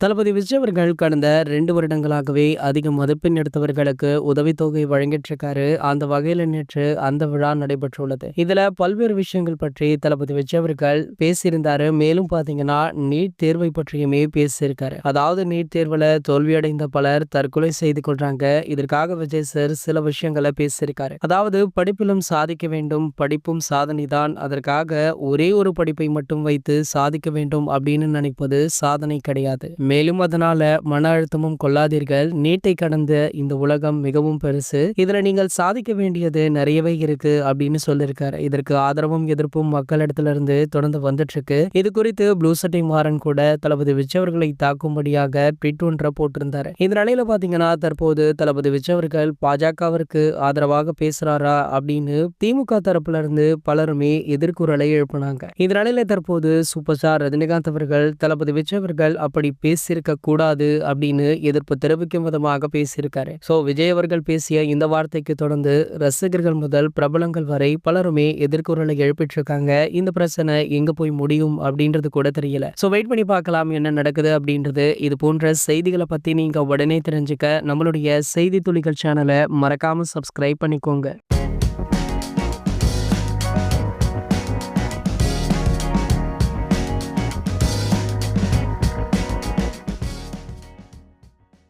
தளபதி விஜய் அவர்கள் கடந்த ரெண்டு வருடங்களாகவே அதிக மதிப்பெண் எடுத்தவர்களுக்கு உதவித்தொகை வழங்கிட்டு இருக்காரு அந்த வகையில் நேற்று அந்த விழா நடைபெற்றுள்ளது. இதுல பல்வேறு விஷயங்கள் பற்றி தளபதி விஜய் அவர்கள் பேசியிருந்தாரு. மேலும் பாத்தீங்கன்னா நீட் தேர்வை பற்றியுமே பேசியிருக்காரு. அதாவது நீட் தேர்வுல தோல்வியடைந்த பலர் தற்கொலை செய்து கொள்றாங்க. இதற்காக விஜய் சார் சில விஷயங்களை பேசியிருக்காரு. அதாவது படிப்பிலும் சாதிக்க வேண்டும் படிப்பும் சாதனைதான் அதற்காக ஒரே ஒரு படிப்பை மட்டும் வைத்து சாதிக்க வேண்டும் அப்படின்னு நினைப்பது சாதனை கிடையாது. மேலும் அதனால மன அழுத்தமும் கொள்ளாதீர்கள். நீட்டை கடந்த இந்த உலகம் மிகவும் பெருசு. இதுல நீங்கள் சாதிக்க வேண்டியது நிறையவே இருக்கு அப்படின்னு சொல்லியிருக்காரு இதற்கு ஆதரவும் எதிர்ப்பும் மக்களிடத்துல இருந்து தொடர்ந்து வந்துட்டு இருக்கு இது குறித்து ப்ளூ சட்டை மாறன் கூட தளபதி விஜய் அவர்களை தாக்கும்படியாக ட்விட் ஒன்றை போட்டிருந்தாரு. இந்த நிலையில பாத்தீங்கன்னா தற்போது தளபதி விஜய் அவர்கள் பாஜகவிற்கு ஆதரவாக பேசுறாரா அப்படின்னு திமுக தரப்புல இருந்து பலருமே எதிர்குரலை எழுப்பினாங்க. இந்த நிலையில தற்போது சூப்பர் ஸ்டார் ரஜினிகாந்த் அவர்கள் தளபதி விஜய் அவர்கள் அப்படி பேசியிருக்க கூடாது அப்படின்னு எதிர்ப்பு தெரிவிக்கும் விதமாக பேசியிருக்காரு. ஸோ விஜய் அவர்கள் பேசிய இந்த வார்த்தைக்கு தொடர்ந்து ரசிகர்கள் முதல் பிரபலங்கள் வரை பலருமே எதிர்குரலை எழுப்பிட்டுருக்காங்க. இந்த பிரச்சனை எங்க போய் முடியும் அப்படின்றது கூட தெரியல. ஸோ வெயிட் பண்ணி பார்க்கலாம் என்ன நடக்குது அப்படின்றது. இது போன்ற செய்திகளை பத்தி நீங்க உடனே தெரிஞ்சுக்க நம்மளுடைய செய்தி துளிகள் சேனலை மறக்காம சப்ஸ்கிரைப் பண்ணிக்கோங்க.